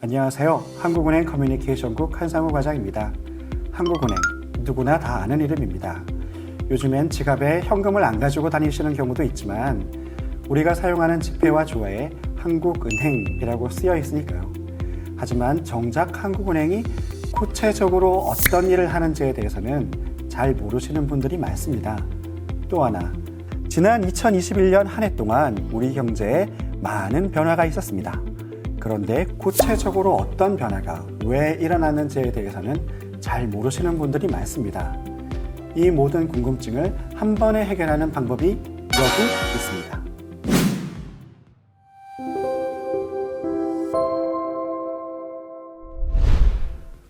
안녕하세요. 한국은행 커뮤니케이션국 한상우 과장입니다. 한국은행 누구나 다 아는 이름입니다. 요즘엔 지갑에 현금을 안 가지고 다니시는 경우도 있지만 우리가 사용하는 지폐와 조화에 한국은행이라고 쓰여 있으니까요. 하지만 정작 한국은행이 구체적으로 어떤 일을 하는지에 대해서는 잘 모르시는 분들이 많습니다. 또 하나, 지난 2021년 한 해 동안 우리 경제에 많은 변화가 있었습니다. 그런데 구체적으로 어떤 변화가 왜 일어났는지에 대해서는 잘 모르시는 분들이 많습니다. 이 모든 궁금증을 한 번에 해결하는 방법이 여기 있습니다.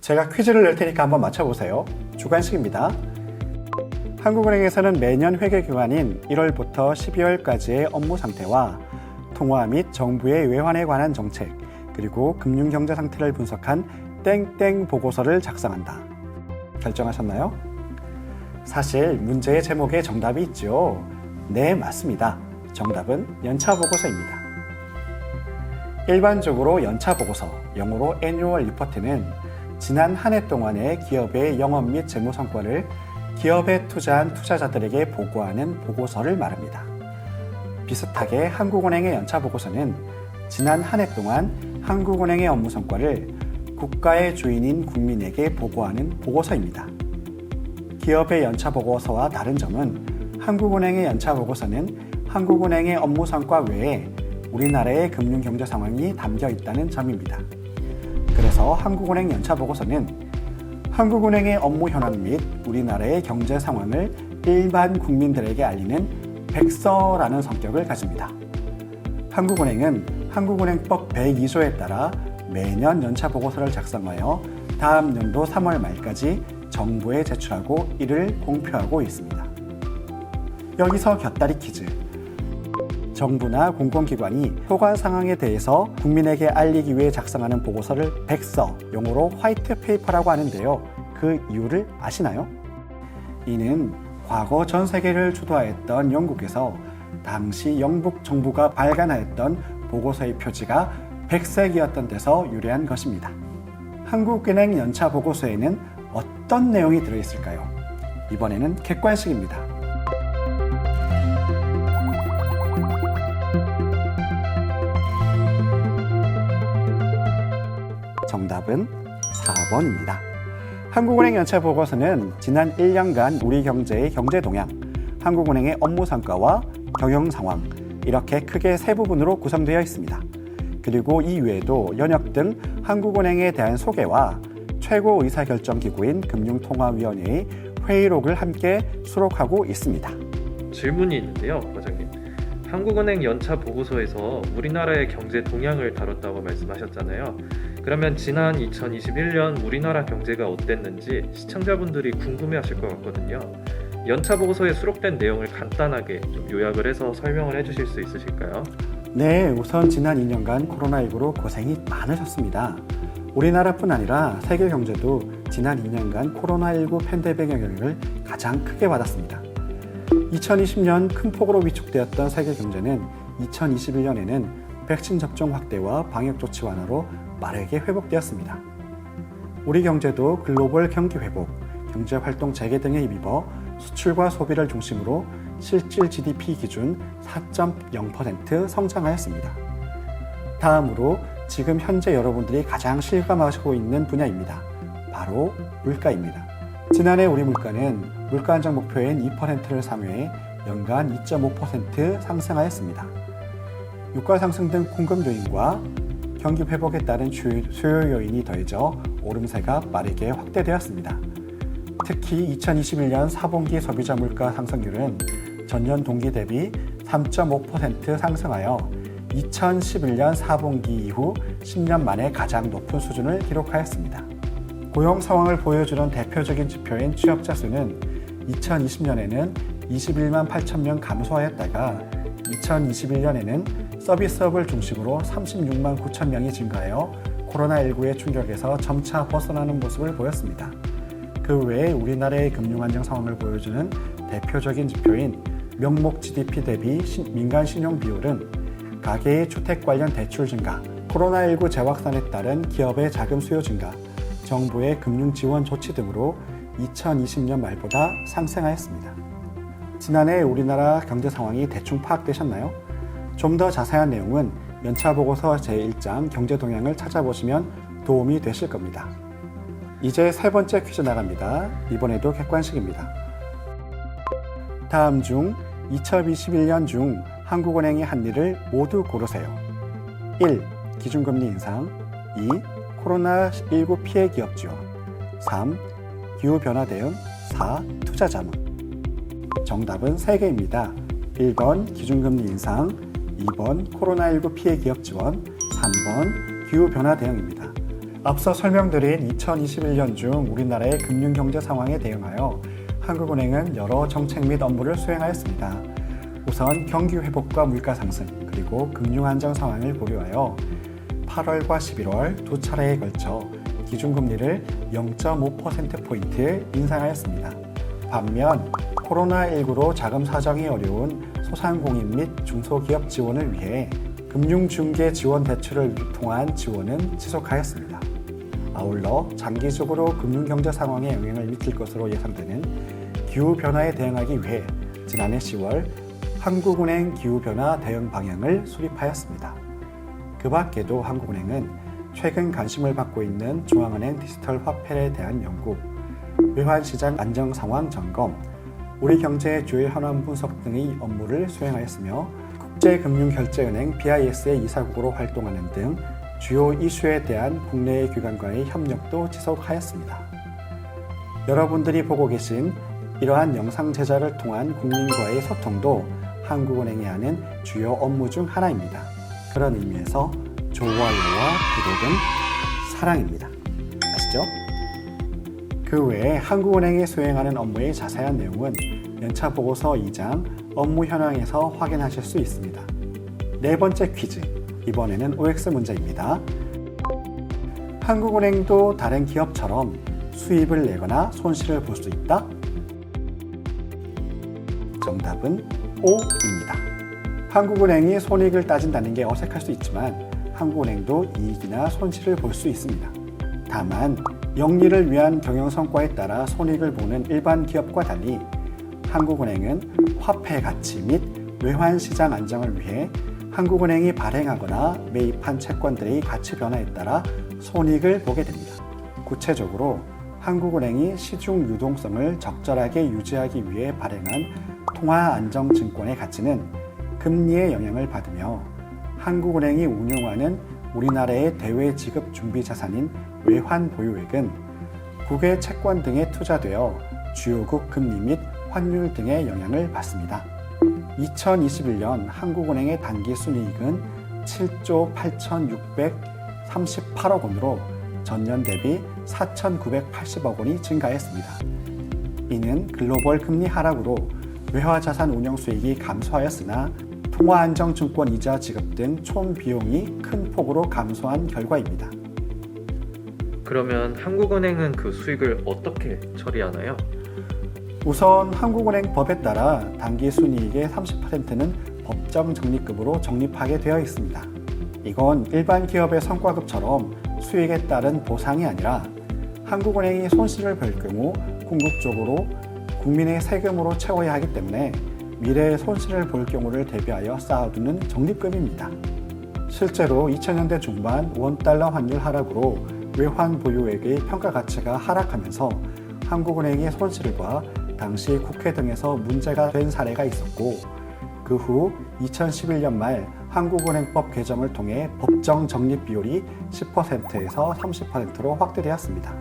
제가 퀴즈를 낼 테니까 한번 맞춰보세요. 주관식입니다. 한국은행에서는 매년 회계 기간인 1월부터 12월까지의 업무 상태와 통화 및 정부의 외환에 관한 정책, 그리고 금융 경제 상태를 분석한 땡땡 보고서를 작성한다. 결정하셨나요? 사실 문제의 제목에 정답이 있죠. 네, 맞습니다. 정답은 연차 보고서입니다. 일반적으로 연차 보고서, 영어로 annual report는 지난 한 해 동안의 기업의 영업 및 재무 성과를 기업에 투자한 투자자들에게 보고하는 보고서를 말합니다. 비슷하게 한국은행의 연차 보고서는 지난 한 해 동안 한국은행의 업무 성과를 국가의 주인인 국민에게 보고하는 보고서입니다. 기업의 연차 보고서와 다른 점은 한국은행의 연차 보고서는 한국은행의 업무 성과 외에 우리나라의 금융 경제 상황이 담겨 있다는 점입니다. 그래서 한국은행 연차 보고서는 한국은행의 업무 현황 및 우리나라의 경제 상황을 일반 국민들에게 알리는 백서라는 성격을 가집니다. 한국은행은 한국은행법 102조에 따라 매년 연차 보고서를 작성하여 다음 연도 3월 말까지 정부에 제출하고 이를 공표하고 있습니다. 여기서 곁다리 퀴즈. 정부나 공공기관이 소관 상황에 대해서 국민에게 알리기 위해 작성하는 보고서를 백서, 용어로 화이트 페이퍼라고 하는데요. 그 이유를 아시나요? 이는 과거 전 세계를 주도하였던 영국에서 당시 영국 정부가 발간하였던 보고서의 표지가 백색이었던 데서 유래한 것입니다. 한국은행 연차 보고서에는 어떤 내용이 들어있을까요? 이번에는 객관식입니다. 정답은 4번입니다. 한국은행 연차 보고서는 지난 1년간 우리 경제의 경제 동향, 한국은행의 업무 성과와 경영 상황 이렇게 크게 세 부분으로 구성되어 있습니다. 그리고 이 외에도 연역 등 한국은행에 대한 소개와 최고 의사결정 기구인 금융통화위원회의 회의록을 함께 수록하고 있습니다. 질문이 있는데요, 과장님. 한국은행 연차 보고서에서 우리나라의 경제 동향을 다뤘다고 말씀하셨잖아요. 그러면 지난 2021년 우리나라 경제가 어땠는지 시청자분들이 궁금해하실 것 같거든요. 연차 보고서에 수록된 내용을 간단하게 좀 요약을 해서 설명을 해주실 수 있으실까요? 네, 우선 지난 2년간 코로나19로 고생이 많으셨습니다. 우리나라뿐 아니라 세계 경제도 지난 2년간 코로나19 팬데믹 영향을 가장 크게 받았습니다. 2020년 큰 폭으로 위축되었던 세계 경제는 2021년에는 백신 접종 확대와 방역 조치 완화로 빠르게 회복되었습니다. 우리 경제도 글로벌 경기 회복, 경제 활동 재개 등에 힘입어 수출과 소비를 중심으로 실질 GDP 기준 4.0% 성장하였습니다. 다음으로 지금 현재 여러분들이 가장 실감하시고 있는 분야입니다. 바로 물가입니다. 지난해 우리 물가는 물가 안정 목표인 2%를 상회해 연간 2.5% 상승하였습니다. 유가 상승 등 공급 요인과 경기 회복에 따른 수요 요인이 더해져 오름세가 빠르게 확대되었습니다. 특히 2021년 4분기 소비자 물가 상승률은 전년 동기 대비 3.5% 상승하여 2011년 4분기 이후 10년 만에 가장 높은 수준을 기록하였습니다. 고용 상황을 보여주는 대표적인 지표인 취업자 수는 2020년에는 21만 8천 명 감소하였다가 2021년에는 서비스업을 중심으로 36만 9천 명이 증가하여 코로나19의 충격에서 점차 벗어나는 모습을 보였습니다. 그 외에 우리나라의 금융 안정 상황을 보여주는 대표적인 지표인 명목 GDP 대비 신- 민간 신용 비율은 가계의 주택 관련 대출 증가, 코로나19 재확산에 따른 기업의 자금 수요 증가, 정부의 금융 지원 조치 등으로 2020년 말보다 상승하였습니다. 지난해 우리나라 경제 상황이 대충 파악되셨나요? 좀 더 자세한 내용은 연차 보고서 제1장 경제 동향을 찾아보시면 도움이 되실 겁니다. 이제 세 번째 퀴즈 나갑니다. 이번에도 객관식입니다. 다음 중 2021년 중 한국은행이 한 일을 모두 고르세요. 1. 기준금리 인상 2. 코로나19 피해 기업 지원 3. 기후변화 대응 4. 투자 자문 정답은 3개입니다. 1번 기준금리 인상 2번 코로나19 피해 기업 지원 3번 기후변화 대응입니다. 앞서 설명드린 2021년 중 우리나라의 금융경제 상황에 대응하여 한국은행은 여러 정책 및 업무를 수행하였습니다. 우선 경기 회복과 물가 상승 그리고 금융 안정 상황을 고려하여 8월과 11월 두 차례에 걸쳐 기준금리를 0.5%포인트 인상하였습니다. 반면 코로나19로 자금 사정이 어려운 소상공인 및 중소기업 지원을 위해 금융중개 지원 대출을 통한 지원은 지속하였습니다. 아울러 장기적으로 금융경제 상황에 영향을 미칠 것으로 예상되는 기후변화에 대응하기 위해 지난해 10월 한국은행 기후변화 대응 방향을 수립하였습니다. 그 밖에도 한국은행은 최근 관심을 받고 있는 중앙은행 디지털 화폐에 대한 연구, 외환시장 안정 상황 점검, 우리 경제의 주요 현황 분석 등의 업무를 수행하였으며 국제금융결제은행 BIS의 이사국으로 활동하는 등 주요 이슈에 대한 국내의 기관과의 협력도 지속하였습니다. 여러분들이 보고 계신 이러한 영상 제작을 통한 국민과의 소통도 한국은행이 하는 주요 업무 중 하나입니다. 그런 의미에서 좋아요와 구독은 사랑입니다. 아시죠? 그 외에 한국은행이 수행하는 업무의 자세한 내용은 연차 보고서 2장 업무 현황에서 확인하실 수 있습니다. 네 번째 퀴즈. 이번에는 OX 문제입니다. 한국은행도 다른 기업처럼 수입을 내거나 손실을 볼 수 있다? 정답은 O입니다. 한국은행이 손익을 따진다는 게 어색할 수 있지만 한국은행도 이익이나 손실을 볼 수 있습니다. 다만 영리를 위한 경영 성과에 따라 손익을 보는 일반 기업과 달리 한국은행은 화폐 가치 및 외환 시장 안정을 위해 한국은행이 발행하거나 매입한 채권들의 가치 변화에 따라 손익을 보게 됩니다. 구체적으로 한국은행이 시중 유동성을 적절하게 유지하기 위해 발행한 통화안정증권의 가치는 금리의 영향을 받으며 한국은행이 운용하는 우리나라의 대외 지급 준비 자산인 외환 보유액은 국외 채권 등에 투자되어 주요국 금리 및 환율 등의 영향을 받습니다. 2021년 한국은행의 단기 순이익은 7조 8,638억 원으로 전년 대비 4,980억 원이 증가했습니다. 이는 글로벌 금리 하락으로 외화 자산 운용 수익이 감소하였으나 통화 안정 증권 이자 지급 등 총 비용이 큰 폭으로 감소한 결과입니다. 그러면 한국은행은 그 수익을 어떻게 처리하나요? 우선 한국은행 법에 따라 단기 순이익의 30%는 법정 적립금으로 적립하게 되어 있습니다. 이건 일반 기업의 성과급처럼 수익에 따른 보상이 아니라 한국은행이 손실을 볼 경우 궁극적으로 국민의 세금으로 채워야 하기 때문에 미래의 손실을 볼 경우를 대비하여 쌓아두는 적립금입니다. 실제로 2000년대 중반 원달러 환율 하락으로 외환 보유액의 평가 가치가 하락하면서 한국은행의 손실과 당시 국회 등에서 문제가 된 사례가 있었고 그 후 2011년 말 한국은행법 개정을 통해 법정 적립 비율이 10%에서 30%로 확대되었습니다.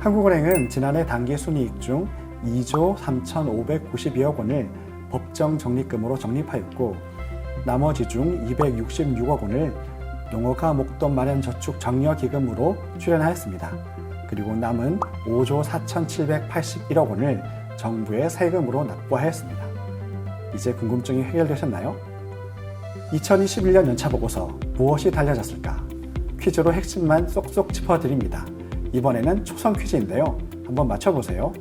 한국은행은 지난해 단기 순이익 중 2조 3,592억 원을 법정 적립금으로 적립하였고 나머지 중 266억 원을 농어가 목돈 마련 저축 정려 기금으로 출연하였습니다. 그리고 남은 5조 4,781억 원을 정부의 세금으로 납부하였습니다. 이제 궁금증이 해결되셨나요? 2021년 연차 보고서 무엇이 달라졌을까? 퀴즈로 핵심만 쏙쏙 짚어드립니다. 이번에는 초성 퀴즈인데요. 한번 맞춰보세요.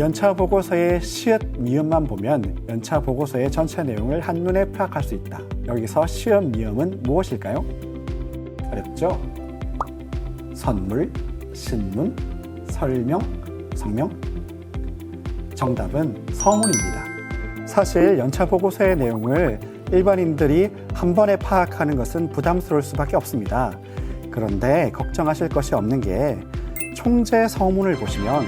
연차 보고서의 시읒, 미음만 보면 연차 보고서의 전체 내용을 한눈에 파악할 수 있다. 여기서 시읒, 미음은 무엇일까요? 어렵죠? 선물, 신문, 설명, 성명? 정답은 서문입니다. 사실 연차 보고서의 내용을 일반인들이 한 번에 파악하는 것은 부담스러울 수밖에 없습니다. 그런데 걱정하실 것이 없는 게 총재 서문을 보시면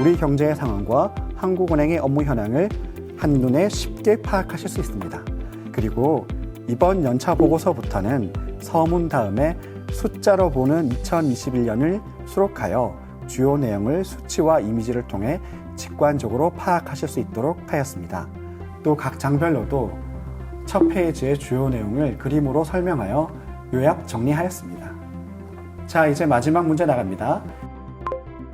우리 경제의 상황과 한국은행의 업무 현황을 한눈에 쉽게 파악하실 수 있습니다. 그리고 이번 연차 보고서부터는 서문 다음에 숫자로 보는 2021년을 수록하여 주요 내용을 수치와 이미지를 통해 직관적으로 파악하실 수 있도록 하였습니다. 또 각 장별로도 첫 페이지의 주요 내용을 그림으로 설명하여 요약 정리하였습니다. 자, 이제 마지막 문제 나갑니다.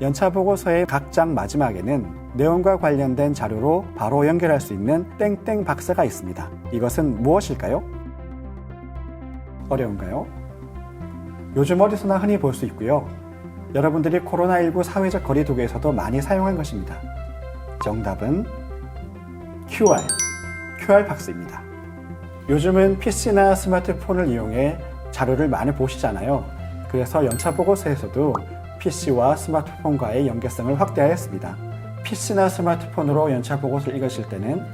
연차 보고서의 각 장 마지막에는 내용과 관련된 자료로 바로 연결할 수 있는 땡땡 박스가 있습니다. 이것은 무엇일까요? 어려운가요? 요즘 어디서나 흔히 볼 수 있고요. 여러분들이 코로나19 사회적 거리두기에서도 많이 사용한 것입니다. 정답은 QR, QR 박스입니다. 요즘은 PC나 스마트폰을 이용해 자료를 많이 보시잖아요. 그래서 연차 보고서에서도 PC와 스마트폰과의 연계성을 확대하였습니다. PC나 스마트폰으로 연차 보고서를 읽으실 때는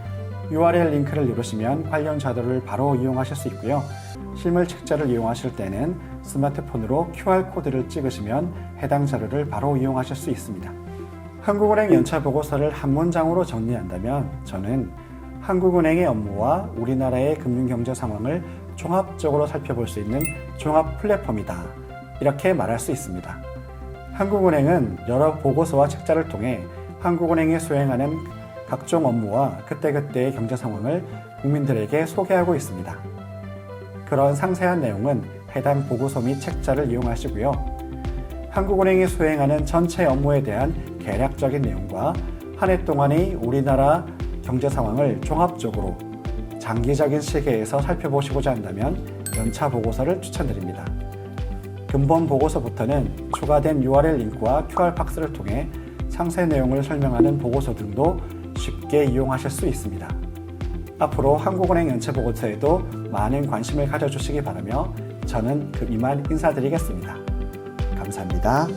URL 링크를 누르시면 관련 자료를 바로 이용하실 수 있고요. 실물 책자를 이용하실 때는 스마트폰으로 QR코드를 찍으시면 해당 자료를 바로 이용하실 수 있습니다. 한국은행 연차 보고서를 한 문장으로 정리한다면 저는 한국은행의 업무와 우리나라의 금융경제 상황을 종합적으로 살펴볼 수 있는 종합 플랫폼이다. 이렇게 말할 수 있습니다. 한국은행은 여러 보고서와 책자를 통해 한국은행이 수행하는 각종 업무와 그때그때의 경제 상황을 국민들에게 소개하고 있습니다. 그런 상세한 내용은 해당 보고서 및 책자를 이용하시고요. 한국은행이 수행하는 전체 업무에 대한 개략적인 내용과 한 해 동안의 우리나라 경제 상황을 종합적으로 장기적인 시계에서 살펴보시고자 한다면 연차 보고서를 추천드립니다. 근본 보고서부터는 추가된 URL 링크와 QR 박스를 통해 상세 내용을 설명하는 보고서 등도 쉽게 이용하실 수 있습니다. 앞으로 한국은행 연체 보고서에도 많은 관심을 가져주시기 바라며 저는 그 이만 인사드리겠습니다. 감사합니다.